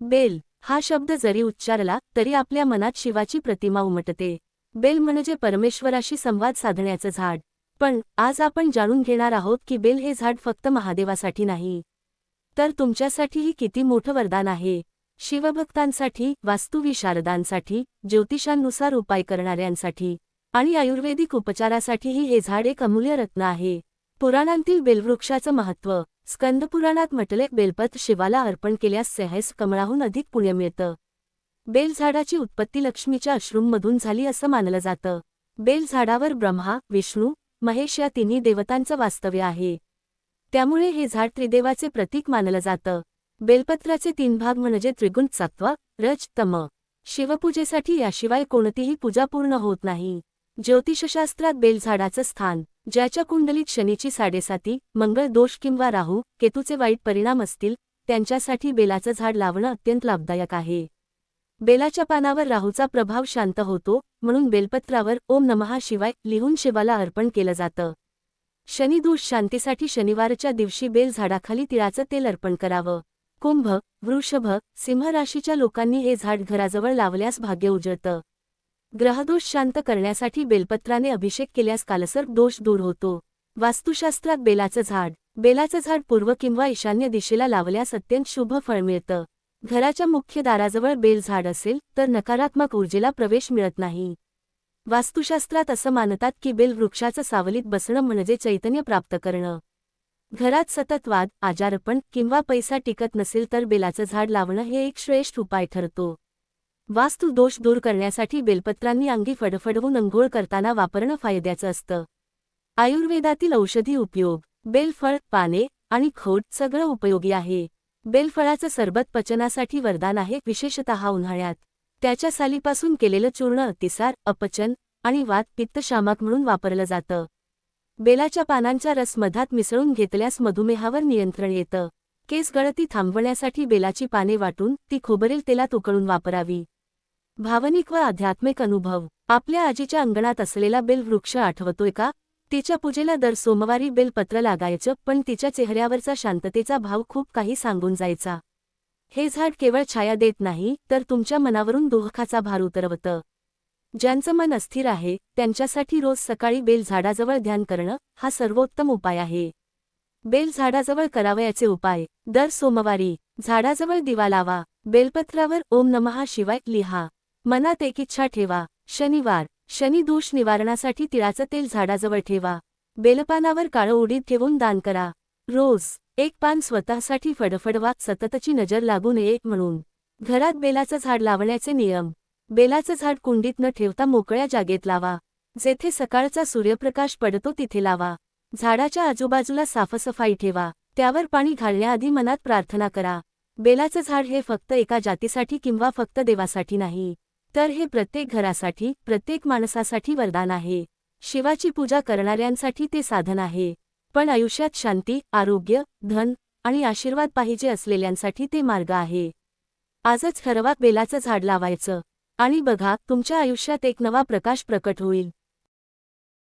Bell हा शब्द जरी उच्चारला तरी आपल्या मनात शिवाची प्रतिमा उमटते. बेल म्हणजे परमेश्वराशी संवाद साधण्याचं झाड. पण आज आपण जाणून घेणार आहोत की बेल हे झाड फक्त महादेवासाठी नाही. तर तुमच्यासाठीही किती मोठं वरदान आहे. शिवभक्तांसाठी वास्तुविशारदांसाठी ज्योतिषांनुसार उपाय करणाऱ्यांसाठी आणि आयुर्वेदिक उपचारासाठीही हे झाड एक अमूल्य रत्न आहे. पुराणांतील बेलवृक्षाचं महत्त्व स्कंदपुराणात म्हटले बेलपत शिवाला अर्पण केल्यास सहस कमळाहून अधिक पुण्य मिळतं. बेलझाडाची उत्पत्ती लक्ष्मीच्या अश्रूंमधून झाली असं मानलं जातं. बेल झाडावर ब्रह्मा विष्णू महेश या तिन्ही देवतांचं वास्तव्य आहे. त्यामुळे हे झाड त्रिदेवाचे प्रतीक मानलं जातं. बेलपत्राचे तीन भाग म्हणजे त्रिगुण सत्व रज तम. शिवपूजेसाठी याशिवाय कोणतीही पूजा पूर्ण होत नाही. ज्योतिषशास्त्रात बेलझाडाचं स्थान. ज्याच्या कुंडलीत शनीची साडेसाती मंगळ दोष किंवा राहू केतूचे वाईट परिणाम असतील त्यांच्यासाठी बेलाचं झाड लावणं अत्यंत लाभदायक आहे. बेलाच्या पानावर राहूचा प्रभाव शांत होतो म्हणून बेलपत्रावर ओम नमहा शिवाय लिहून शिवाला अर्पण केलं जातं. शनिदोष शांतीसाठी शनिवारच्या दिवशी बेल झाडाखाली तिळाचं तेल अर्पण करावं. कुंभ वृषभ सिंह राशीच्या लोकांनी हे झाड घराजवळ लावल्यास भाग्य उजळतं. ग्रहदोष शांत करण्यासाठी बेलपत्राने अभिषेक केल्यास कालसर्प दोष दूर होतो. वास्तुशास्त्रात बेलाचं झाड. बेलाचं झाड पूर्व किंवा ईशान्य दिशेला लावल्यास अत्यंत शुभ फळ मिळतं. घराच्या मुख्य दाराजवळ बेल झाड असेल तर नकारात्मक ऊर्जेला प्रवेश मिळत नाही. वास्तुशास्त्रात असं मानतात की बेल वृक्षाचं सावलीत बसणं म्हणजे चैतन्य प्राप्त करणं. घरात सतत वाद आजारपण किंवा पैसा टिकत नसेल तर बेलाचं झाड लावणं हे एक श्रेष्ठ उपाय ठरतो. वास्तू दोष दूर करण्यासाठी बेलपत्रांनी अंगी फडफडवून अंघोळ करताना वापरणं फायद्याचं असतं. आयुर्वेदातील औषधी उपयोग बेलफळ पाने आणि खोड सगळं उपयोगी आहे. बेलफळाचं सरबत पचनासाठी वरदान आहे विशेषतः उन्हाळ्यात. त्याच्या सालीपासून केलेलं चूर्ण अतिसार अपचन आणि वात पित्तशामक म्हणून वापरलं जातं. बेलाच्या पानांच्या रस मधात मिसळून घेतल्यास मधुमेहावर नियंत्रण येतं. केस गळती थांबवण्यासाठी बेलाची पाने वाटून ती खोबरेल तेलात उकळून वापरावी. भावनिक व आध्यात्मिक अनुभव. आपल्या आजीच्या अंगणात असलेला बेल वृक्ष आठवतोय का? तिच्या पूजेला दर सोमवारी बेलपत्र लागायचं पण तिच्या चेहऱ्यावरचा शांततेचा भाव खूप काही सांगून जायचा. हे झाड केवळ छाया देत नाही तर तुमच्या मनावरून दुःखाचा भार उतरवतं. ज्यांचं मन अस्थिर आहे त्यांच्यासाठी रोज सकाळी बेल झाडाजवळ ध्यान करणं हा सर्वोत्तम उपाय आहे. बेल झाडाजवळ करावयाचे उपाय. दर सोमवारी झाडाजवळ दिवा लावा. बेलपत्रावर ओम नमहा शिवाय लिहा. मनात एक इच्छा ठेवा. शनिवार. शनी दोष निवारणासाठी तिळाचं तेल झाडाजवळ ठेवा. बेलपानावर काळं उडीद ठेवून दान करा. रोज. एक पान स्वतःसाठी फडफडवा सततची नजर लागू नये म्हणून. घरात बेलाचं झाड लावण्याचे नियम. बेलाचं झाड कुंडीत न ठेवता मोकळ्या जागेत लावा. जेथे सकाळचा सूर्यप्रकाश पडतो तिथे लावा. झाडाच्या आजूबाजूला साफसफाई ठेवा. त्यावर पाणी घालण्याआधी मनात प्रार्थना करा. बेलाचं झाड हे फक्त एका जातीसाठी किंवा फक्त देवासाठी नाही. तर हे प्रत्येक घरासाठी प्रत्येक माणसासाठी वरदान आहे. शिवाची पूजा करणाऱ्यांसाठी ते साधन आहे. पण आयुष्यात शांती आरोग्य धन आणि आशीर्वाद पाहिजे असलेल्यांसाठी ते मार्ग आहे. आजच ठरवा बेलाचं झाड लावायचं. आणि बघा तुमच्या आयुष्यात एक नवा प्रकाश प्रकट होईल.